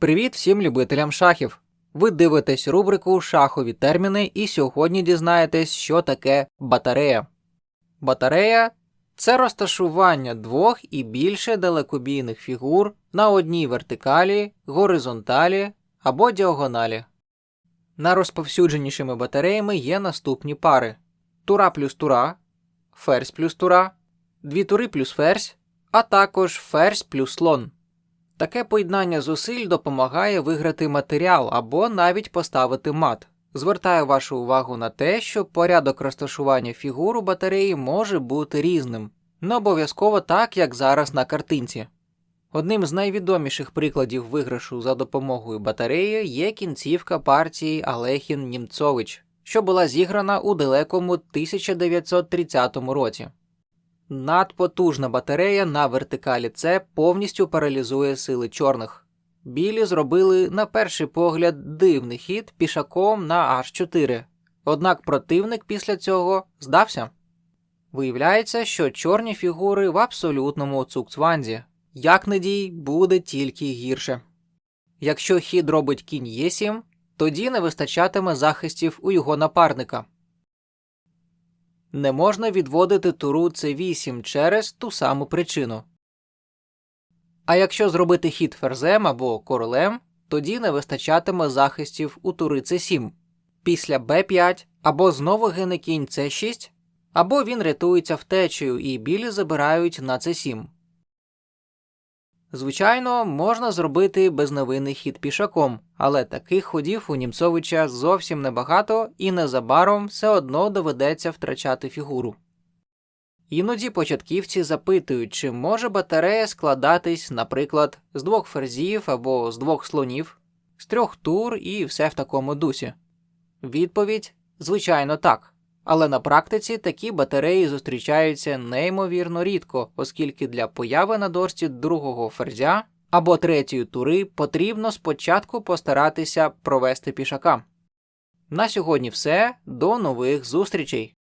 Привіт всім любителям шахів! Ви дивитесь рубрику Шахові терміни і сьогодні дізнаєтесь, що таке батарея. Батарея це розташування двох і більше далекобійних фігур на одній вертикалі, горизонталі або діагоналі. Найрозповсюдженішими батареями є наступні пари: тура плюс тура, ферзь плюс тура, дві тури плюс ферзь, а також ферзь плюс слон. Таке поєднання зусиль допомагає виграти матеріал або навіть поставити мат. Звертаю вашу увагу на те, що порядок розташування фігур у батареї може бути різним, не обов'язково так, як зараз на картинці. Одним з найвідоміших прикладів виграшу за допомогою батареї є кінцівка партії Алехін Німцович, що була зіграна у далекому 1930 році. Надпотужна батарея на вертикалі С повністю паралізує сили чорних. Білі зробили на перший погляд дивний хід пішаком на H4. Однак противник після цього здався. Виявляється, що чорні фігури в абсолютному цукцванзі. Як не дій, буде тільки гірше. Якщо хід робить кінь Е7, тоді не вистачатиме захистів у його напарника. Не можна відводити туру С8 через ту саму причину. А якщо зробити хід ферзем або королем, тоді не вистачатиме захистів у тури С7. Після Б5 або знову гине кінь С6, або він рятується втечею і білі забирають на С7. Звичайно, можна зробити безневинний хід пішаком, але таких ходів у Німцовича зовсім небагато і незабаром все одно доведеться втрачати фігуру. Іноді початківці запитують, чи може батарея складатись, наприклад, з двох ферзів або з двох слонів, з трьох тур і все в такому дусі. Відповідь звичайно так. Але на практиці такі батареї зустрічаються неймовірно рідко, оскільки для появи на дошці другого ферзя або третьої тури потрібно спочатку постаратися провести пішака. На сьогодні все. До нових зустрічей!